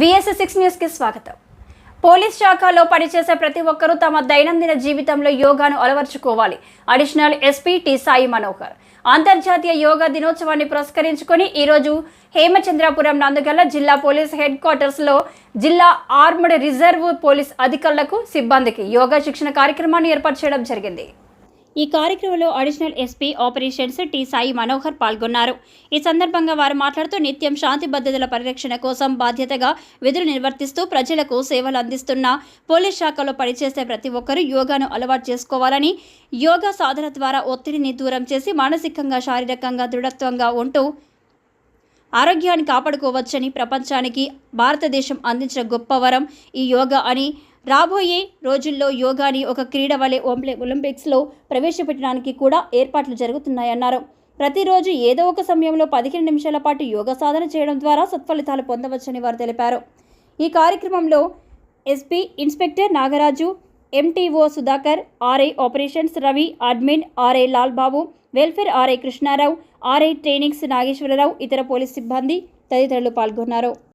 VS six న్యూస్కి స్వాగతం. Police శాఖలో పనిచేసే ప్రతి ఒక్కరూ తమ దైనందిన జీవితంలో యోగాను అలవర్చుకోవాలి. Additional SP T Sai Manohar. అంతర్జాతీయ యోగా దినోత్సవాన్ని పురస్కరించుకొని ఈరోజు హేమచంద్రాపురం నందుగల్ల జిల్లా పోలీస్ హెడ్ క్వార్టర్స్లో జిల్లా ఆర్మ్డ్ రిజర్వ్ పోలీస్ అధికారులకు సిబ్బందికి యోగా శిక్షణ కార్యక్రమాన్ని ఏర్పాటు చేయడం జరిగింది. ఈ కార్యక్రమంలో additional SP operations T Sai Manohar పాల్గొన్నారు. ఈ సందర్భంగా వారు మాట్లాడుతూ నిత్యం శాంతి భద్రతల పరిరక్షణ కోసం బాధ్యతగా విధులు నిర్వర్తిస్తూ ప్రజలకు సేవలు అందిస్తున్న పోలీస్ శాఖలో పనిచేసే ప్రతి ఒక్కరూ యోగాను అలవాటు చేసుకోవాలని యోగా సాధన ద్వారా ఒత్తిడిని దూరం చేసి మానసికంగా శారీరకంగా దృఢత్వంగా ఉంటూ ఆరోగ్యాన్ని కాపాడుకోవచ్చని ప్రపంచానికి భారతదేశం అందించిన గొప్ప వరం ఈ యోగా అని రాబోయే రోజుల్లో యోగాని ఒక క్రీడ వలె ఒంప్లే ఒలింపిక్స్లో ప్రవేశపెట్టడానికి కూడా ఏర్పాట్లు జరుగుతున్నాయన్నారు. ప్రతిరోజు ఏదో ఒక సమయంలో పదిహేను నిమిషాల పాటు యోగా సాధన చేయడం ద్వారా సత్ఫలితాలు పొందవచ్చని వారు తెలిపారు. ఈ కార్యక్రమంలో SP inspector Nagaraju MTO Sudhakar RI operations Ravi admin RI Lal Babu welfare RI Krishna Rao RI trainings Nageswara Rao ఇతర పోలీస్ సిబ్బంది తదితరులు పాల్గొన్నారు.